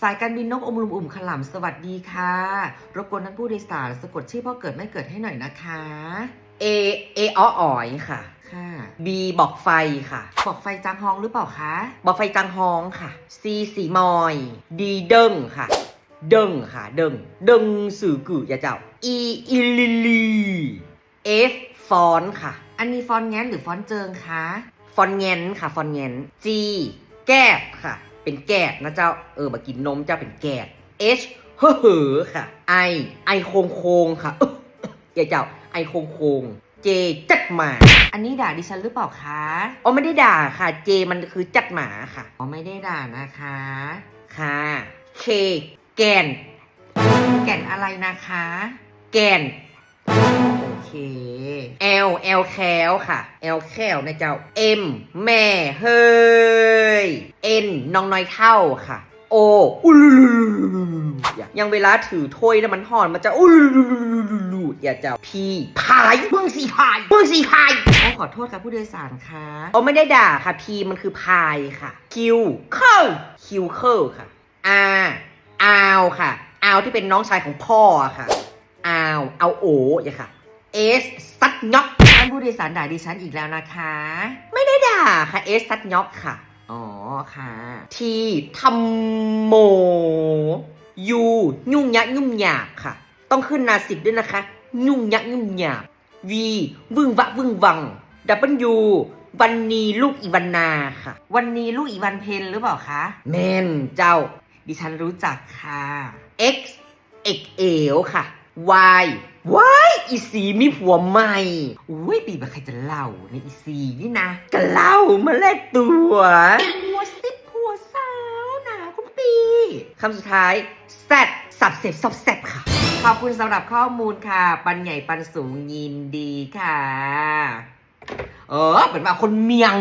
สายการบินนกอมลุมอุ่มขลำสวัสดีค่ะ รบกวนท่านผู้โดยสารสะกดชื่อพ่อเกิดไม่เกิดให้หน่อยนะคะ A A อ้ออ๋อยค่ะ ค่ะ B บอกไฟค่ะ บอกไฟจางฮองหรือเปล่าคะ บอกไฟจังฮองค่ะ C สีมอย D เด้งค่ะ เด้งค่ะ เด้งเด้งสื่อกืออย่าเจ้า E อิลิลี F ฟอนต์ค่ะ อันนี้ฟอนต์แง้นหรือฟอนต์เจิงคะ ฟอนเงนค่ะ ฟอนเงน G แก้บค่ะ เป็นแกบนะเจ้า เออมากินนมเจ้าเป็นแกบ H เฮ้อเหอค่ะ I I โคงโคงค่ะอย่าเจ้า I โคงโคง J จัดหมา อันนี้ด่าดิฉันหรือเปล่าคะอ๋อไม่ได้ด่าค่ะ J มันคือจัดหมาค่ะอ๋อไม่ได้ด่านะคะ ค่ะ K แกน แก่นอะไรนะคะ แกนโอเค L L แคลค่ะ L แคลนะเจ้า M แม่เฮ้ ย N น้องน้อยเท่าค่ะ O อุลุลุลุลุลุลุอย่ายังเวลาถือถ้วยแล้วมันห่อนมันจะอุลุลุลุลุลุลุอย่าเจ้า P พายมึงสีพายมึงสีพายโอ้ขอโทษค่ะผู้โดยสารคะอ๋อไม่ได้ด่าค่ะ P มันคือพายค่ะ Q เข้า Q เข้าค่ะ R อาวค่ะอาวที่เป็นน้องชายของพ่อค่ะอาวเอาโออย่าค่ะ S ซัดน็อกท่านผู้โดยสารด่าดิฉันอีกแล้วนะคะ ไม่ได้ด่าค่ะ S ซัดน็อกค่ะ อ๋อค่ะ T ทำโม U ยุ่งยักยุ่งยากค่ะ ต้องขึ้นนาสิบด้วยนะคะ ยุ่งยักยุ่งยาก V วึ่งวะวึ่งวัง W วันนี้ลูกอีวันนาค่ะ วันนี้ลูกอีวันเพนหรือเปล่าคะแม่นเจ้า ดิฉันรู้จักค่ะ X X เอวค่ะ Y Y อีสีมีผัวใหม่อุ้ยปีแบบใครจะเล่าในอีซีนี่นะกะเล่ามาแลกตัวผัวซิบผัวสาวนะคุณปีคำสุดท้าย Z สับเสพสับแสบค่ะ ขอบคุณสำหรับข้อมูลค่ะ ปันใหญ่ปันสูงยินดีค่ะ เออเป็นว่าคนเมียง